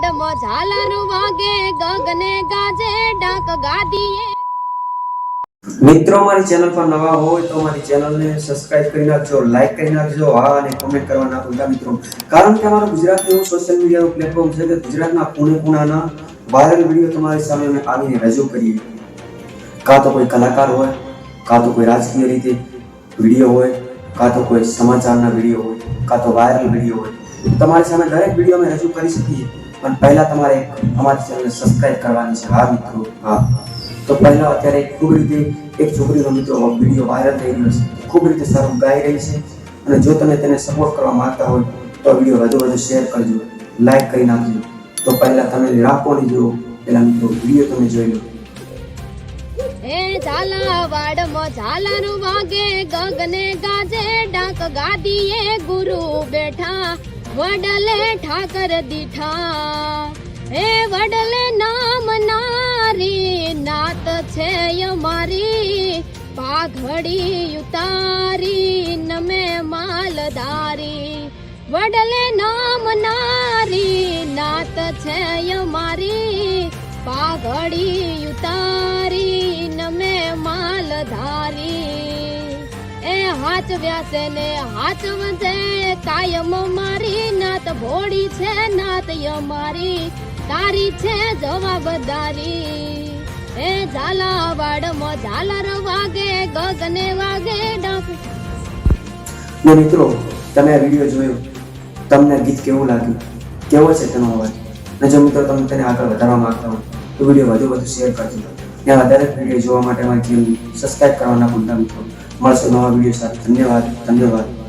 ઝાલાવાડમાં ઝાલર વાગે, ગગને ગાજે, ડાક ગાદીએ. મિત્રો, મારી ચેનલ પર નવા હોય તો મારી ચેનલને સબસ્ક્રાઇબ કરી નાખજો લાઈક કરી નાખજો, હા, અને કોમેન્ટ કરવા ના ભૂલતા મિત્રો. કારણ કે અમારું ગુજરાત એવું સોશિયલ મીડિયાનું પ્લેટફોર્મ છે કે ગુજરાતના ખૂણે ખૂણાના વાયરલ વીડિયો તમારી સામે અમે આવીને રજૂ કરીએ. કાં તો કોઈ કલાકાર હોય, કાં તો કોઈ રાજકીય રીતે વીડિયો હોય, કાં તો કોઈ સમાચારના વીડિયો હોય, કાં તો વાયરલ વીડિયો હોય. તમારી સામે દરેક વીડિયો અમે રજૂ કરી શકીએ. પણ પહેલા તમારે અમારી ચેનલ સબસ્ક્રાઇબ કરવાની છે, હા મિત્રો. હા. તો પહેલા અત્યારે ખૂબ રીતે એક છોકરીનો મિત્રો વીડિયો વાયરલ થઈ રહ્યો છે. ખૂબ રીતે સારું ગાઈ રહી છે. અને જો તમે તેને સપોર્ટ કરવા માંગતા હોય તો વીડિયો વધુ વધુ શેર કરજો. લાઈક કરી નાખજો. તો પહેલા તમે રાખોની જો પેલા મિત્રો વીડિયો તમે જોઈ લો. એ ઝાલાવાડમાં ઝાલર વાગે, ગગને ગાજે, ડાક ગાદીએ ગુરુ બેઠા. વડલે ઠાકર દીઠા. એ વડલે નામ નારી, નાત છે અમારી. પાઘડી ઉતારી, નમે માલધારી વડલે નામ નારી, નાત છે અમારી. પાઘડી ઉતારી, નમે માલધારી એ હાચ વ્યાસે ને હાચ વધે કાયમ મારી ભોળી છે નાત અમારી, તારી છે જવાબદારી એ ઝાલાવાડમાં ઝાલર વાગે, ગગને વાગે ને મિત્રો, તમે આ વીડિયો જોયો, તમને ગીત કેવું લાગ્યું? કેવો છે તેનો અવાજ? અને જો મિત્રો, તમે તેને આગળ વધારવા માંગતા હો, તો વીડિયો વધુ વધુ શેર કરજો. ને વધારે વીડિયો જોવા માટે અમારી ચેનલ સબસ્ક્રાઈબ કરવાના ભૂલતા મિત્રો. મળશે નવા વીડિયો સાથે. ધન્યવાદ ધન્યવાદ.